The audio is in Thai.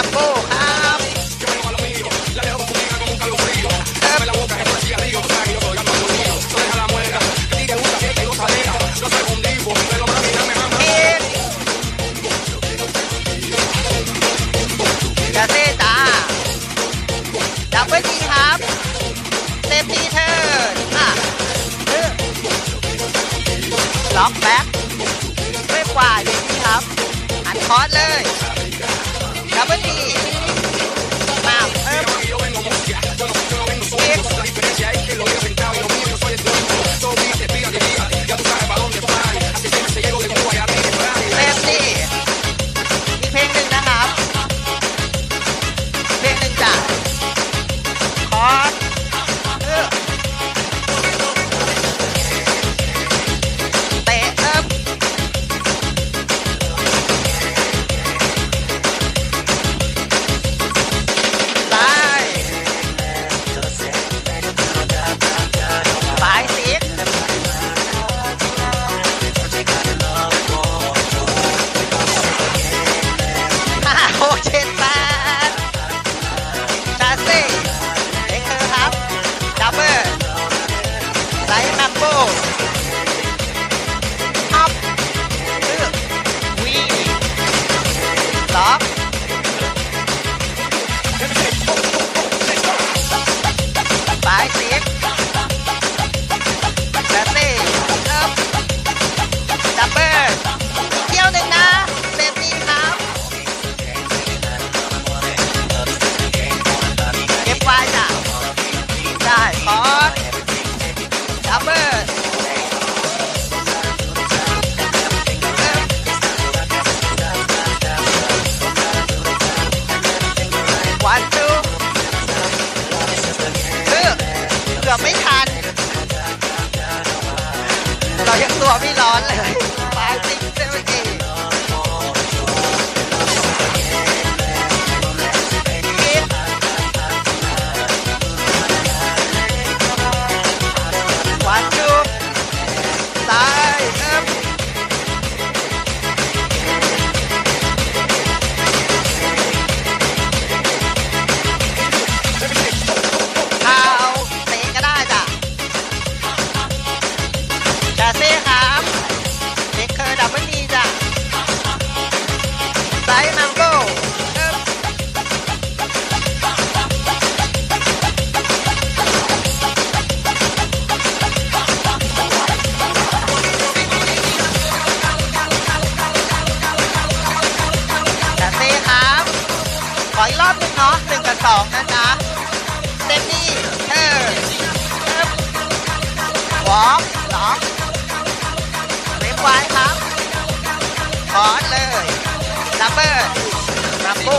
าโปครับกดับเบิลดีครับเซฟตี้เธออะล็อกแบ็คไม่กว่าดีครับ อันคอร์สเลย วไม่ร้อนเลย นาะหนึ่งกับสองนะจ๊ะเต็มนี่เออวอล์กหรอเว็บไว้ครับบอสเลยลับเบอร์ลับบู